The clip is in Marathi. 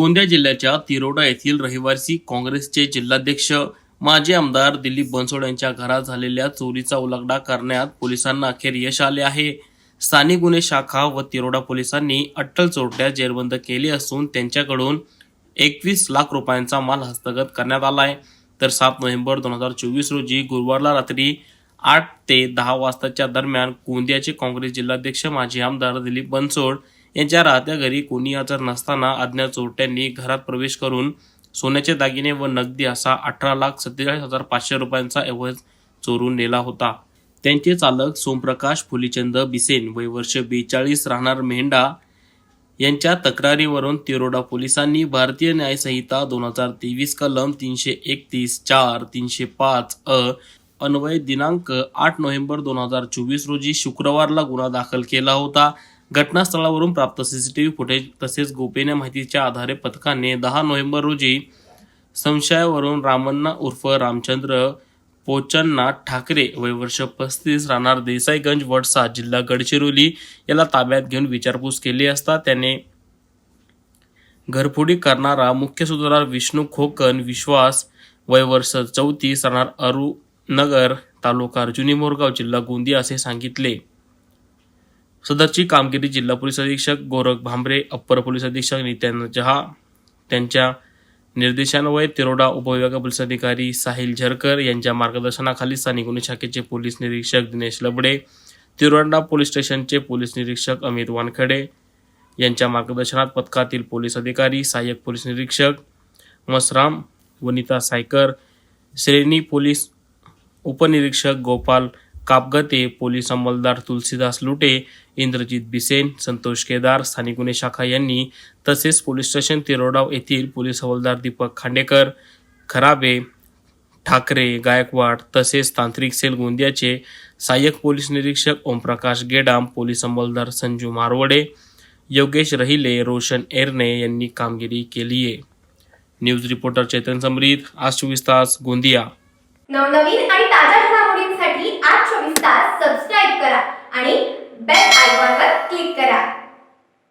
गोंदिया जिल्ह्याच्या तिरोडा येथील रहिवासी काँग्रेसचे जिल्हाध्यक्ष माजी आमदार दिलीप बनसोड यांच्या घरात झालेल्या चोरीचा उलगडा करण्यात पोलिसांना अखेर यश आले आहे. स्थानिक गुन्हे शाखा व तिरोडा पोलिसांनी अट्टल चोरट्यात जेरबंद केले असून त्यांच्याकडून एकवीस लाख रुपयांचा माल हस्तगत करण्यात आला आहे. तर सात नोव्हेंबर दोन हजार चोवीस रोजी गुरुवारला रात्री आठ ते दहा वाजताच्या दरम्यान गोंदियाचे काँग्रेस जिल्हाध्यक्ष माजी आमदार दिलीप बनसोड यांच्या राहत्या घरी कोणी हजर नसताना अज्ञात चोरट्यांनी घरात प्रवेश करून सोन्याचे दागिने व नगदी असा अठरा लाख सत्तेचाळीस हजार पाचशे रुपयांचा ऐवज चोरून नेला होता. त्यांचे चालक सोमप्रकाश फुलीचंद बिसेन वय वर्ष बेचाळीस राहणार मेंढा यांच्या तक्रारीवरून तिरोडा पोलिसांनी भारतीय न्यायसंहिता दोन हजार तेवीस कलम तीनशे एकतीस चार तीनशे पाच अ अन्वय दिनांक आठ नोव्हेंबर दोन हजार चोवीस रोजी शुक्रवारला गुन्हा दाखल केला होता. घटनास्थळावरून प्राप्त सीसीटीव्ही फुटेज तसेच गोपनीय माहितीच्या आधारे पथकाने दहा नोव्हेंबर रोजी संशयावरून रामण्णा उर्फ रामचंद्र पोचन्ना ठाकरे वय वर्ष पस्तीस राहणार देसाईगंज वडसा जिल्हा गडचिरोली याला ताब्यात घेऊन विचारपूस केली असता त्याने घरफोडी करणारा मुख्य सूत्रधार विष्णू खोकन विश्वास वय वर्ष चौतीस राहणार अरुनगर तालुका अर्जुनी मोरगाव जिल्हा गोंदिया असे सांगितले. सदरची कामगिरी जिल्हा पोलीस अधीक्षक गोरख भांबरे अप्पर पोलीस अधीक्षक नित्यानंद जहा त्यांच्या निर्देशान्वये तिरोडा उपविभाग पोलीस अधिकारी साहिल झरकर यांच्या मार्गदर्शनाखाली स्थानिक गुन्हे शाखेचे पोलीस निरीक्षक Dinesh Labade Tiroda police station police निरीक्षक अमित वानखडे यांच्या मार्गदर्शनात पथकातील पोलीस अधिकारी सहाय्यक पोलीस निरीक्षक मसराम वनिता सायकर श्रेणी पोलीस उपनिरीक्षक गोपाल कापगते पोलीस अंमलदार तुलसीदास लुटे इंद्रजित बिसेन संतोष केदार स्थानिक गुन्हे शाखा यांनी तसेच पोलीस स्टेशन तिरोडाव येथील पोलीस हवालदार दीपक खांडेकर खराबे ठाकरे गायकवाड तसेच तांत्रिक सेल गोंदियाचे सहाय्यक पोलीस निरीक्षक ओमप्रकाश गेडाम पोलीस अंमलदार संजू मारवडे योगेश रहिले रोशन एरने यांनी कामगिरी केली आहे. न्यूज रिपोर्टर चेतन समरीत आज चोवीस तास गोंदिया. नवनवीन आणि ताज्या साठी आज चोवीस तास सबस्क्राईब करा आणि